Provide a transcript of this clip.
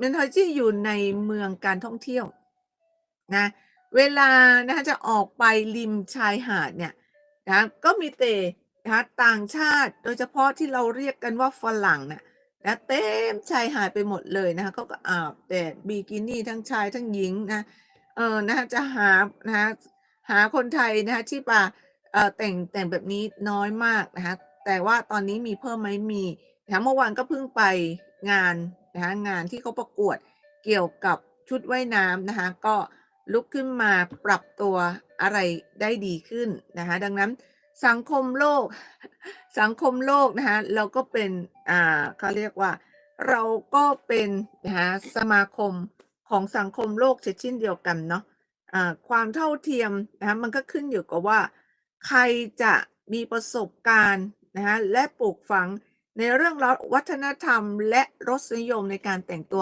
Mentology อยู่ในเมืองการท่องเที่ยวนะเวลานะคะจะออกไปริมชายหาดเนี่ยนะก็มีแต่นะต่างชาติโดยเฉพาะที่เราเรียกกันว่าฝรั่งน่ะนะเต็มชายหาดไปหมดเลยนะคะเขาก็อาบแดดบิกินี่ทั้งชายทั้งหญิงนะเออนะคะจะหานะคะหาคนไทยนะคะที่มาเอ่อแต่งแต่งแบบนี้น้อยมากนะคะแต่ว่าตอนนี้มีเพิ่มไหมมีนะเมื่อวานก็เพิ่งไป งานนะคะงานที่เขาประกวดเกี่ยวกับชุดว่ายน้ำนะคะก็ลุกขึ้นมาปรับตัวอะไรได้ดีขึ้นนะคะดังนั้นสังคมโลกสังคมโลกนะคะเราก็เป็นอ่าเขาเรียกว่าเราก็เป็นนะคะสมาคมของสังคมโลกเช่นเดียวกันเนาะอ่าความเท่าเทียมนะคะมันก็ขึ้นอยู่กับว่า ใครจะมีประสบการณ์นะคะและปลูกฝัง ในเรื่องวัฒนธรรมและรสนิยมในการแต่งตัว